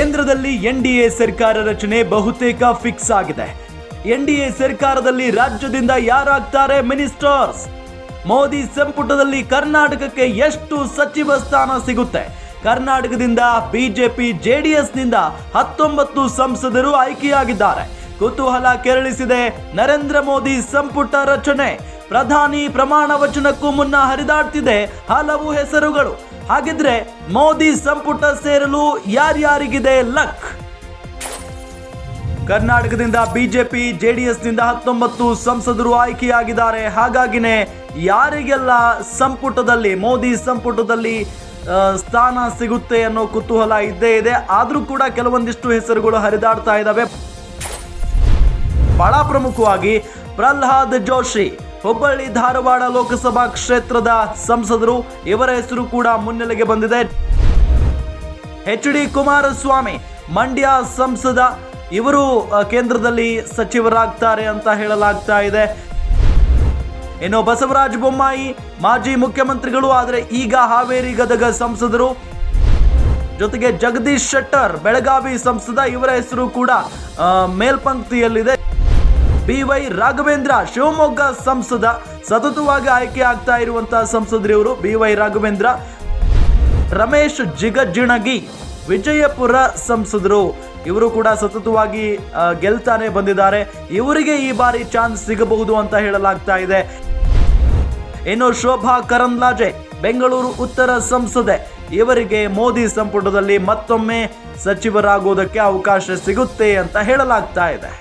N D A ಸರ್ಕಾರ ರಚನೆ ಬಹುತೇಕ ಫಿಕ್ಸ್ ಆಗಿದೆ. ಎನ್ ಡಿ ಎ ಸರ್ಕಾರದಲ್ಲಿ ರಾಜ್ಯದಿಂದ ಯಾರಾಗ್ತಾರೆ ಮಿನಿಸ್ಟರ್ಸ್? ಮೋದಿ ಸಂಪುಟದಲ್ಲಿ ಕರ್ನಾಟಕಕ್ಕೆ ಎಷ್ಟು ಸಚಿವ ಸ್ಥಾನ ಸಿಗುತ್ತೆ? ಕರ್ನಾಟಕದಿಂದ ಬಿಜೆಪಿ, ಜೆಡಿಎಸ್ನಿಂದ ಹತ್ತೊಂಬತ್ತು ಸಂಸದರು ಆಯ್ಕೆಯಾಗಿದ್ದಾರೆ. ಕುತೂಹಲ ಕೆರಳಿಸಿದೆ ನರೇಂದ್ರ ಮೋದಿ ಸಂಪುಟ ರಚನೆ. ಪ್ರಧಾನಿ ಪ್ರಮಾಣ ವಚನಕ್ಕೂ ಮುನ್ನ ಹರಿದಾಡ್ತಿದೆ ಹಲವು ಹೆಸರುಗಳು. ಹಾಗಿದ್ರೆ ಮೋದಿ ಸಂಪುಟ ಸೇರಲು ಯಾರ್ಯಾರಿಗಿದೆ ಲಕ್? ಕರ್ನಾಟಕದಿಂದ ಬಿಜೆಪಿ, ಜೆಡಿಎಸ್ನಿಂದ ಹತ್ತೊಂಬತ್ತು ಸಂಸದರು ಆಯ್ಕೆಯಾಗಿದ್ದಾರೆ. ಹಾಗಾಗಿನೇ ಯಾರಿಗೆಲ್ಲ ಸಂಪುಟದಲ್ಲಿ, ಮೋದಿ ಸಂಪುಟದಲ್ಲಿ ಸ್ಥಾನ ಸಿಗುತ್ತೆ ಅನ್ನೋ ಕುತೂಹಲ ಇದ್ದೇ ಇದೆ. ಆದರೂ ಕೂಡ ಕೆಲವೊಂದಿಷ್ಟು ಹೆಸರುಗಳು ಹರಿದಾಡ್ತಾ ಇದ್ದಾವೆ ಬಹಳ ಪ್ರಮುಖವಾಗಿ ಪ್ರಹ್ಲಾದ್ ಜೋಶಿ. ಹುಬ್ಬಳ್ಳಿ ಧಾರವಾಡ ಲೋಕಸಭಾ ಕ್ಷೇತ್ರದ ಸಂಸದರು ಇವರ ಹೆಸರು ಕೂಡ ಮುನ್ನೆಲೆಗೆ ಬಂದಿದೆ. ಎಚ್ ಡಿ ಕುಮಾರಸ್ವಾಮಿ, ಮಂಡ್ಯ ಸಂಸದ, ಇವರು ಕೇಂದ್ರದಲ್ಲಿ ಸಚಿವರಾಗ್ತಾರೆ ಅಂತ ಹೇಳಲಾಗ್ತಾ ಇದೆ. ಇನ್ನು ಬಸವರಾಜ ಬೊಮ್ಮಾಯಿ, ಮಾಜಿ ಮುಖ್ಯಮಂತ್ರಿಗಳು, ಆದರೆ ಈಗ ಹಾವೇರಿ ಗದಗ ಸಂಸದರು. ಜೊತೆಗೆ ಜಗದೀಶ್ ಶೆಟ್ಟರ್, ಬೆಳಗಾವಿ ಸಂಸದ, ಇವರ ಹೆಸರು ಕೂಡ ಮೇಲ್ಪಂಕ್ತಿಯಲ್ಲಿದೆ. ಬಿ ವೈ ರಾಘವೇಂದ್ರ ಶಿವಮೊಗ್ಗ ಸಂಸದ ಸತತವಾಗಿ ಆಯ್ಕೆ ಆಗ್ತಾ ಇರುವಂತಹ ಸಂಸದರಿವರು ಇವರು. ಬಿ ವೈ ರಾಘವೇಂದ್ರ, ರಮೇಶ್ ಜಿಗಜಿಣಗಿ, ವಿಜಯಪುರ ಸಂಸದರು. ಇವರು ಕೂಡ ಸತತವಾಗಿ ಗೆಲ್ತಾನೆ ಬಂದಿದ್ದಾರೆ. ಇವರಿಗೆ ಈ ಬಾರಿ ಚಾನ್ಸ್ ಸಿಗಬಹುದು ಅಂತ ಹೇಳಲಾಗ್ತಾ ಇದೆ. ಇನ್ನು ಶೋಭಾ ಕರಂದ್ಲಾಜೆ, ಬೆಂಗಳೂರು ಉತ್ತರ ಸಂಸದೆ. ಇವರಿಗೆ ಮೋದಿ ಸಂಪುಟದಲ್ಲಿ ಮತ್ತೊಮ್ಮೆ ಸಚಿವರಾಗುವುದಕ್ಕೆ ಅವಕಾಶ ಸಿಗುತ್ತೆ ಅಂತ ಹೇಳಲಾಗ್ತಾ ಇದೆ.